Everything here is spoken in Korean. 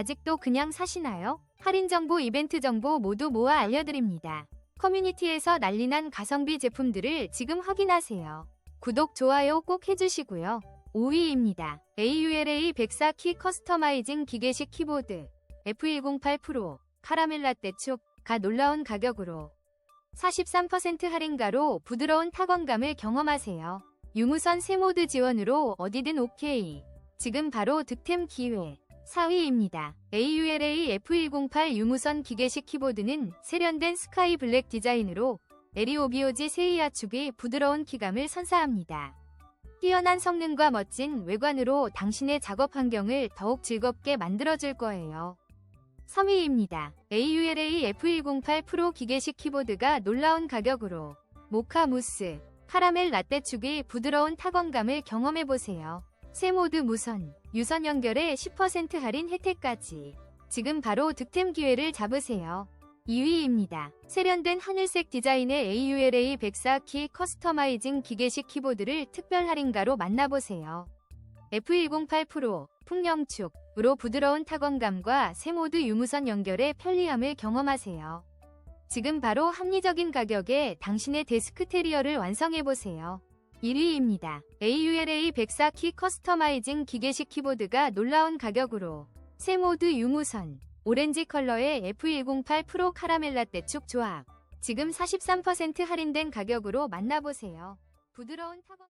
아직도 그냥 사시나요? 할인 정보, 이벤트 정보 모두 모아 알려드립니다. 커뮤니티에서 난리난 가성비 제품들을 지금 확인하세요. 구독, 좋아요 꼭 해주시고요. 5위입니다. AULA 104키 커스터마이징 기계식 키보드 F108 프로 카라멜 라떼 축 가 놀라운 가격으로 43% 할인가로 부드러운 타건감을 경험하세요. 유무선 새 모드 지원으로 어디든 오케이. 지금 바로 득템 기회. 4위입니다. AULA F108 유무선 기계식 키보드는 세련된 스카이 블랙 디자인으로 에리오비오지 세이아 축의 부드러운 키감을 선사합니다. 뛰어난 성능과 멋진 외관으로 당신의 작업 환경을 더욱 즐겁게 만들어줄 거예요. 3위입니다. AULA F108 프로 기계식 키보드가 놀라운 가격으로 모카 무스, 카라멜 라떼 축의 부드러운 타건감을 경험해보세요. 새 모드 무선, 유선 연결에 10% 할인 혜택까지. 지금 바로 득템 기회를 잡으세요. 2위입니다. 세련된 하늘색 디자인의 AULA 104키 커스터마이징 기계식 키보드를 특별 할인가로 만나보세요. F108 프로, 풍령축으로 부드러운 타건감과 새 모드 유무선 연결의 편리함을 경험하세요. 지금 바로 합리적인 가격에 당신의 데스크 테리어를 완성해보세요. 1위입니다. AULA 104키 커스터마이징 기계식 키보드가 놀라운 가격으로 새 모드 유무선, 오렌지 컬러의 F108 프로 카라멜 라떼 축 조합. 지금 43% 할인된 가격으로 만나보세요. 부드러운 타건